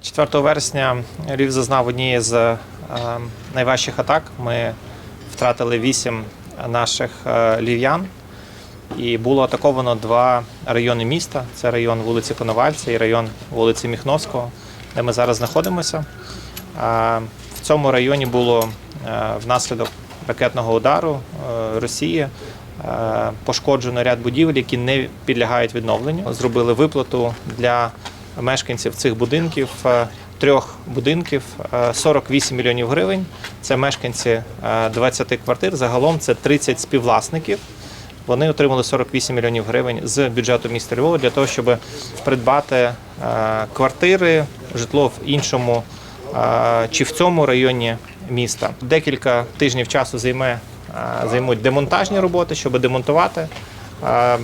4 вересня Львів зазнав однієї з е, найважчих атак. Ми втратили вісім наших е, львів'ян. І було атаковано два райони міста: це район вулиці Коновальця і район вулиці Міхновського, де ми зараз знаходимося. В цьому районі було е, внаслідок ракетного удару Росії пошкоджено ряд будівель, які не підлягають відновленню. Зробили виплату для мешканців цих будинків. е, Трьох будинків е, 48 мільйонів гривень. Це мешканці е, 20 квартир. Загалом це 30 співвласників. Вони отримали 48 мільйонів гривень з бюджету міста Львова для того, щоб придбати е, квартири, житло в іншому е, чи в цьому районі міста. Декілька тижнів часу займе, е, займуть демонтажні роботи, щоб демонтувати. Е,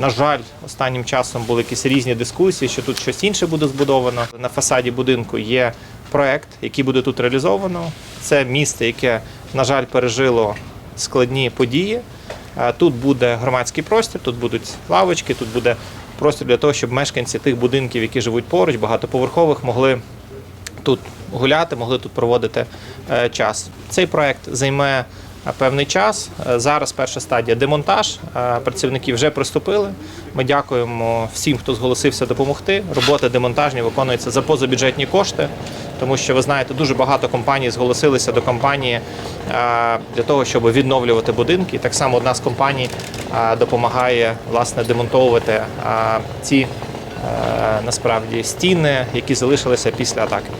На жаль, останнім часом були якісь різні дискусії, що тут щось інше буде збудовано. На фасаді будинку є проект, який буде тут реалізовано. Це місто, яке, на жаль, пережило складні події. Е, Тут буде громадський простір, тут будуть лавочки, тут буде простір для того, щоб мешканці тих будинків, які живуть поруч, багатоповерхових, могли тут гуляти, могли тут проводити е, час. Цей проект займе певний час. Е, Зараз перша стадія демонтаж. Е, Працівники вже приступили. Ми дякуємо всім, хто зголосився допомогти. Роботи демонтажні виконуються за позабюджетні кошти, тому що ви знаєте, дуже багато компаній зголосилися до компанії е, для того, щоб відновлювати будинки. Так само одна з компаній е, допомагає власне демонтовувати е, ці е, насправді стіни, які залишилися після атаки.